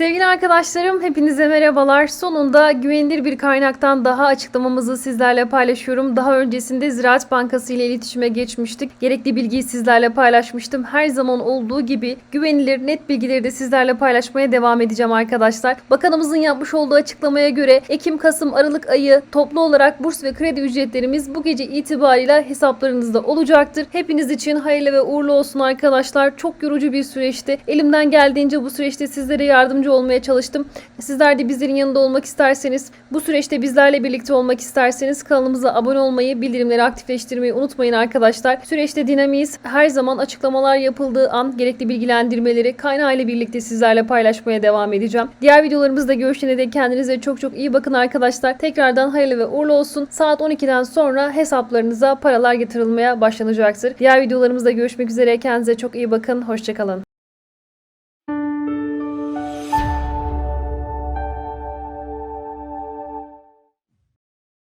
Sevgili arkadaşlarım hepinize merhabalar. Sonunda güvenilir bir kaynaktan daha açıklamamızı sizlerle paylaşıyorum. Daha öncesinde Ziraat Bankası ile iletişime geçmiştik. Gerekli bilgiyi sizlerle paylaşmıştım. Her zaman olduğu gibi güvenilir net bilgileri de sizlerle paylaşmaya devam edeceğim arkadaşlar. Bakanımızın yapmış olduğu açıklamaya göre Ekim, Kasım, Aralık ayı toplu olarak burs ve kredi ücretlerimiz bu gece itibariyle hesaplarınızda olacaktır. Hepiniz için hayırlı ve uğurlu olsun arkadaşlar. Çok yorucu bir süreçti. Elimden geldiğince bu süreçte sizlere yardımcı olmaya çalıştım. Sizler de bizlerin yanında olmak isterseniz, bu süreçte bizlerle birlikte olmak isterseniz kanalımıza abone olmayı, bildirimleri aktifleştirmeyi unutmayın arkadaşlar. Süreçte dinamiyiz. Her zaman açıklamalar yapıldığı an gerekli bilgilendirmeleri kaynağıyla birlikte sizlerle paylaşmaya devam edeceğim. Diğer videolarımızda görüşene dek kendinize çok çok iyi bakın arkadaşlar. Tekrardan hayırlı ve uğurlu olsun. Saat 12'den sonra hesaplarınıza paralar getirilmeye başlanacaktır. Diğer videolarımızda görüşmek üzere. Kendinize çok iyi bakın. Hoşçakalın.